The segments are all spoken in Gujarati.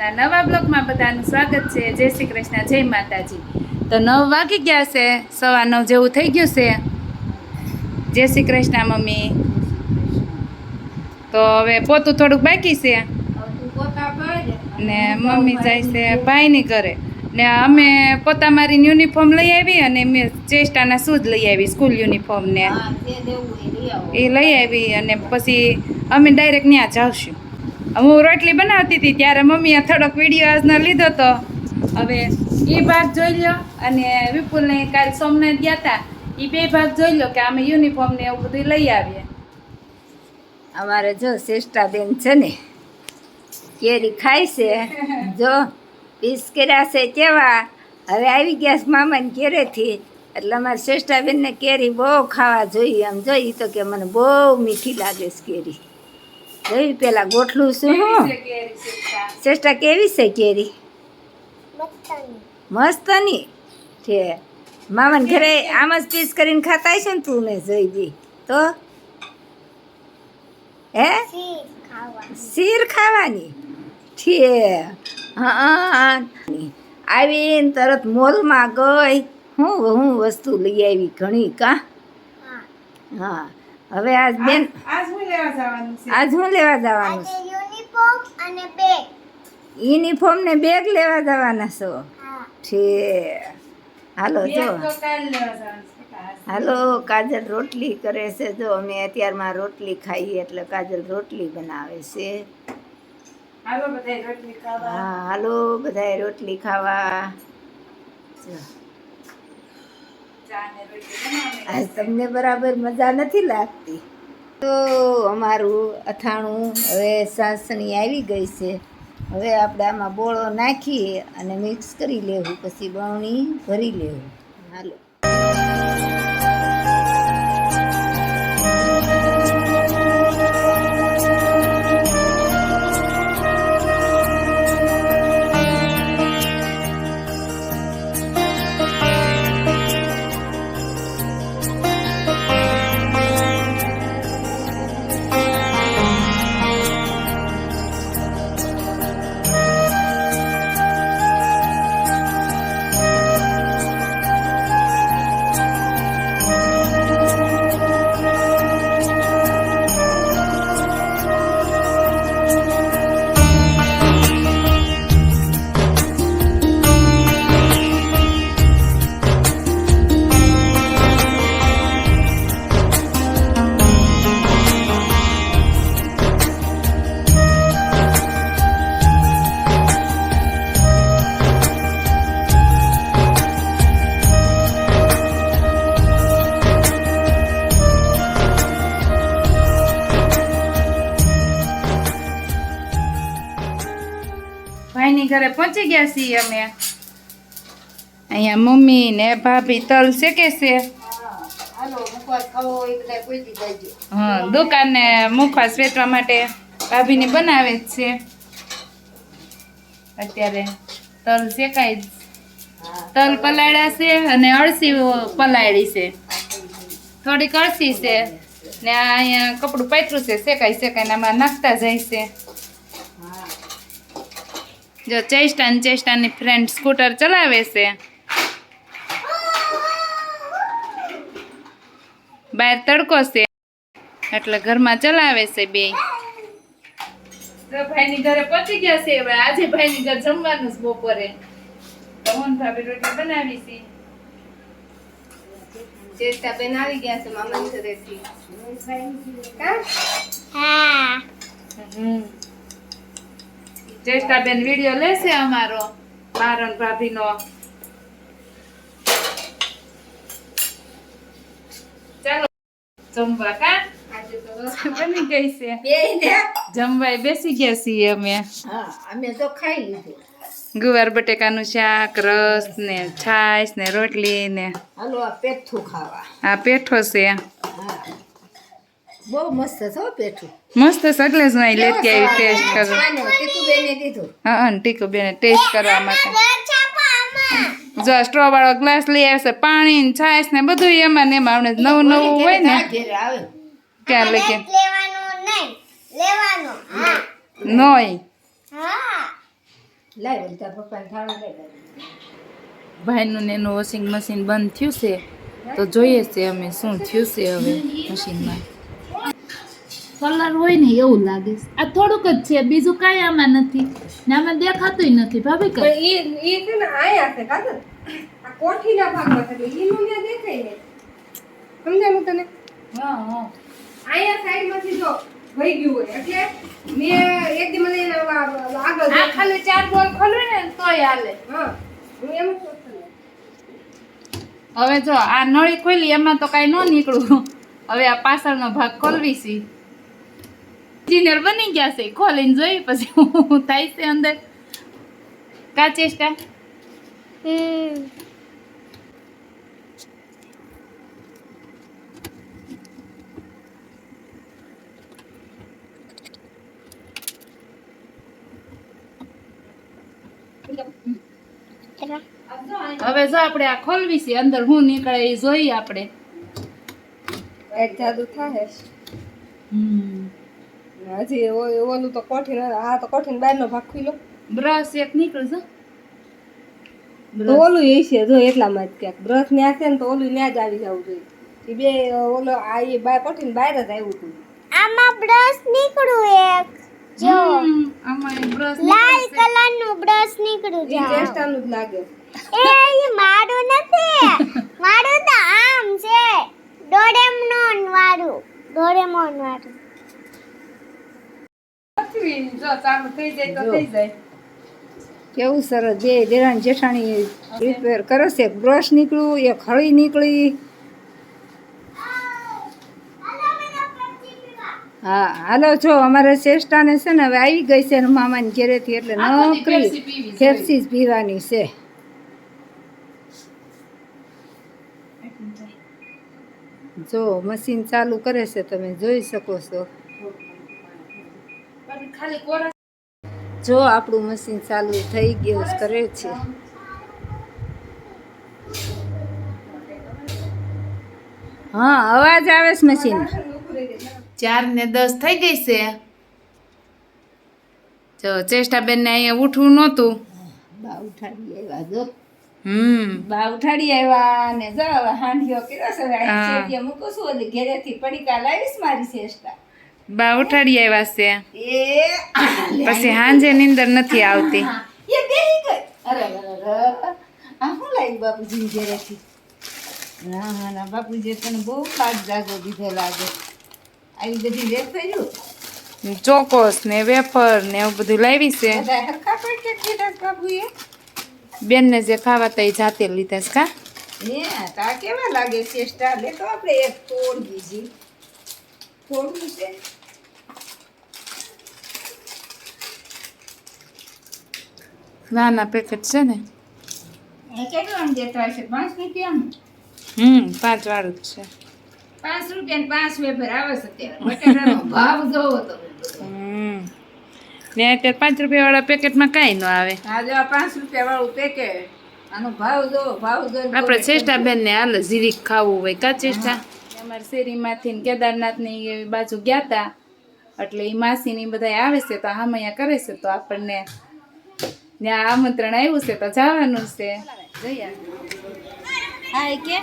આજના નવા બ્લોગમાં બધાનું સ્વાગત છે. જય શ્રી કૃષ્ણ જય માતાજી. તો નવ વાગી ગયા છે. સવા નવ જેવું થઈ ગયું છે. જય શ્રી કૃષ્ણ મમ્મી. તો હવે પોતું થોડુંક બાકી છે. ને મમ્મી જાય છે ભાઈની ઘરે. ને અમે પોતા મારી યુનિફોર્મ લઈ આવી અને મેં ચેસ્ટાના શૂઝ લઈ આવી સ્કૂલ યુનિફોર્મ ને એ લઈ આવી. અને પછી અમે ડાયરેક્ટ ત્યાં જાવશું. હું રોટલી બનાવતી હતી ત્યારે મમ્મીએ થોડોક વીડિયો આજનો લીધો તો. હવે એ ભાગ જોઈ લો અને વિપુલને કાલ સોમનાથ ગયા હતા એ બે ભાગ જોઈ લો કે અમે યુનિફોર્મ ને એવું બધું લઈ આવીએ. અમારે જો શ્રેષ્ઠાબેન છે ને કેરી ખાય છે. જો પીસ કર્યા છે કેવા. હવે આવી ગયા છે મામાને કેરેથી એટલે અમારે શ્રેષ્ઠાબેનને કેરી બહુ ખાવા જોઈએ. આમ જોઈ તો કે મને બહુ મીઠી લાગે છે કેરી. જોઈ પેલા ગોઠલું શું હું. શ્રેષ્ઠા કેવી છે કેરી? મસ્તની છે. મામાને ઘરે આમ જ પીસ કરીને ખાતા છે ને તું ને જોઈ દી. તો? હે? શીર ખાવાની. છે. હા આવીને તરત મોલમાં ગઈ. હું હું વસ્તુ લઈ આવી ઘણી કા? હા. હવે આજ બેન આજ હું લેવા જવાનું છે. આજ હું લેવા જવાનું છે. યુનિફોર્મ અને બેગ. યુનિફોર્મ ને બેગ લેવા જવાના છો? હા. છે હાલો જો. બેગ તો કાલ લેવા જવાનું છે કાલ. હાલો કાજલ રોટલી કરે છે. જો અમે અત્યારમાં રોટલી ખાઈએ એટલે કાજલ રોટલી બનાવે છે. હાલો બધાય રોટલી ખાવા. હા હાલો બધાય રોટલી ખાવા જો, ચા ને રોટલી બનાવવાની. આજ તમને બરાબર મજા નથી લાગતી? તો અમારું અથાણું હવે સાસણી આવી ગઈ છે. હવે આપણે આમાં બોળો નાખી અને મિક્સ કરી લેવું, પછી બવણી ભરી લેવું. હાલો. ભાઈની ઘરે પહોંચી ગયા છીએ અમે. અહીંયા મમ્મી ને ભાભી તલ શેકે છે. હા દુકાને મુખવાસ વેચવા માટે ભાભીને બનાવે જ છે. અત્યારે તલ શેકાય તલ પલાળ્યા છે અને અળસી પલાળી છે. થોડીક અળસી છે ને અહીંયા કપડું પાથરું છે શેકાય શેકાય ને આમાં નાખતા જાય છે. જો ચેસ્ટા ને ચેસ્ટાની ફ્રેન્ડ સ્કૂટર ચલાવે છે. બહાર તડકો છે. એટલે ઘરમાં ચલાવે છે બે. તો ભાઈની ઘરે પહોંચી ગયા છે. હવે આજે ભાઈની ઘર જમવાનું છે બપોરે. ભાભી રોટલી બનાવી છે. ચેષ્ટાબેન આવી ગયા છે મામાની ઘરેથી. હા. હમ. ચેષ્ટાબેન વીડિયો લેશે અમારો બારણ ને ભાભીનો. ચાલો જમવા કા? બની ગઈ છે. જમવાય બેસી ગયા છીએ અમે. અમે તો ખાઈ લીધું ગુવાર બટેકાનું શાક રસ ને છાશ ને રોટલી ને હાલો આ પેઠું ખાવા. આ પેઠો છે. બહુ મસ્ત છે પેઠું. મસ્ત સગલે જ અહીં લેતી આવી ટેસ્ટ કરવા. ટીકુ બેને દીધું હા હા ટીકુ બેને ટેસ્ટ કરવા માટે. જો સ્ટ્રો વાળો ગ્લાસ લઈ આવશે પાણી ને છાશ ને બધું એમાં ને એમાં આપણે નવું નવું હોય ને. ઘેરે આવે. ક્યાં લઈ લેવાનું નહીં ભાઈનું ને એનું વોશિંગ મશીન બંધ થયું છે તો જોઈએ છે અમે શું થયું છે હવે મશીનમાં કલર હોય ને એવું લાગે છે. આ થોડુંક જ છે બીજું કાંઈ આમાં નથી. ને આમાં દેખાતું નથી ભાભી કઈ એ ઈ છે ને આયા છે કાકા આ કોઠીના ભાગમાં છે એટલે ઈનું ત્યાં દેખાય ને સમજાણું તને? હા હા. આયા સાઈડમાંથી જો વહી ગયું હોય એટલે મેં એક દી મને એને આગળ આ ખાલી ચાર બોલ ખોલે ને તોય હાલે. હા હું એમ. હવે જો આ નળી ખોલી એમાં તો કાંઈ ન નીકળું. હવે આ પાછળનો ભાગ ખોલવી છે. ઇન્જિનિયર બની ગયા છે. ખોલીને જોઈ પછી હું થાય છે અંદર. કા ચેષ્ટા? હવે જો આપણે આ ખોલવી છે અંદર હું નીકળે એ જોઈએ આપણે. એક જાદુ થાય હજી ઓલું તો કોઠીન આ તો કોઠીન બહારનો ભાગ ખુલ્લો બ્રશ એક નીકળશે ઓલું એ છે જો એટલામાં જ ક્યાંક. બ્રશ ન્યા છે ને તો ઓલું ન્યા જ આવી જવું જોઈએ. એ બે ઓલો આ એ બાર કોઠીન બહાર જ આવ્યું હતું. આમાં બ્રશ નીકળું એક. જો. આમાં બ્રશ લાલ કલરનું બ્રશ નીકળું એ છે. ચેષ્ટાનું જ લાગે. એ ઈ મારું નથી. મારું તો આમ છે. ડોરેમોન વાળું ડોરેમોન વાળું જો. ચાલુ થઈ જાય તો થઈ જાય કેવું સરસ. બે દેરાણ જેઠાણી રિપેર કરે છે. એક બ્રશ નીકળ્યું એક હળી નીકળી. હા હાલો જો અમારે શ્રેષ્ઠાને છે ને હવે આવી ગઈ છે મામાની ઘેરેથી એટલે નોકરી ફેપ્સી જ પીવાની છે. જો મશીન ચાલુ કરે છે તમે જોઈ શકો છો. ખાલી કોરા જો આપણું મશીન ચાલુ થઈ ગયું કરે છે. હા અવાજ આવે છે મશીન ચાર ને દસ થઈ ગઈ છે. જો ચેષ્ટાબેન ને અહીંયા ઉઠવું નહોતું. બા ઉઠાડી આવ્યા જો. હમ. બા ઉઠાડી આવ્યા ને જો હાંડિયો કર્યો છે મૂકું છું ઘેરેથી પડીકા લાવીશ મારી શ્રેષ્ઠા બા ઉઠાડી આવ્યા છે. પછી હાંજે નીંદર નથી આવતી. બાપુજી ઘેરેથી? ના હા ના બાપુજી તને બહુ ખાટ જાગો દીધો લાગે. આવી બધી વેફર્યું ચોકોસ ને વેફર ને એવું બધું લાવી છે. બેન બેનને જે ખાવા તો જાતે લીધા છે કા? કેવા લાગે છે? સ્ટાર લે તો આપણે એક તોડ બીજી થોડું છે? નાના પેકેટ છે ને? કેટલા આમ દેતા હશે પાંચ રૂપિયાનું હમ પાંચ વાળું જ છે. પાંચ રૂપિયા પાંચ વેફર આવે છે અત્યારે. ભાવ જોવો તો. હમ. ને અત્યારે પાંચ રૂપિયા વાળા પેકેટમાં કાંઈ ન આવે. હા જો પાંચ રૂપિયા વાળું પેકેટ આનો ભાવ જો ભાવ જો આપણે ચેષ્ટા બેન ને હાલ જીરીક ખાવું હોય. કા ચેષ્ટા અમારા શેરીમાંથી ને કેદારનાથની એ બાજુ ગયા તા. એટલે એ માસી ને બધા આવે છે તો હામૈયા કરે છે તો આપણને ત્યાં આમંત્રણ આવ્યું છે તો જવાનું છે. જઈએ. હા કે?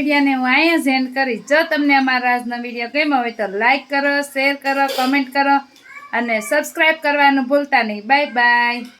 વિડીયોને હું અહીંયા જ એન્ડ કરીશ. જો તમને અમારા આજનો વીડિયો ગમ્યો હોય તો લાઈક કરો શેર કરો કમેન્ટ કરો અને સબસ્ક્રાઈબ કરવાનું ભૂલતા નહીં. Bye bye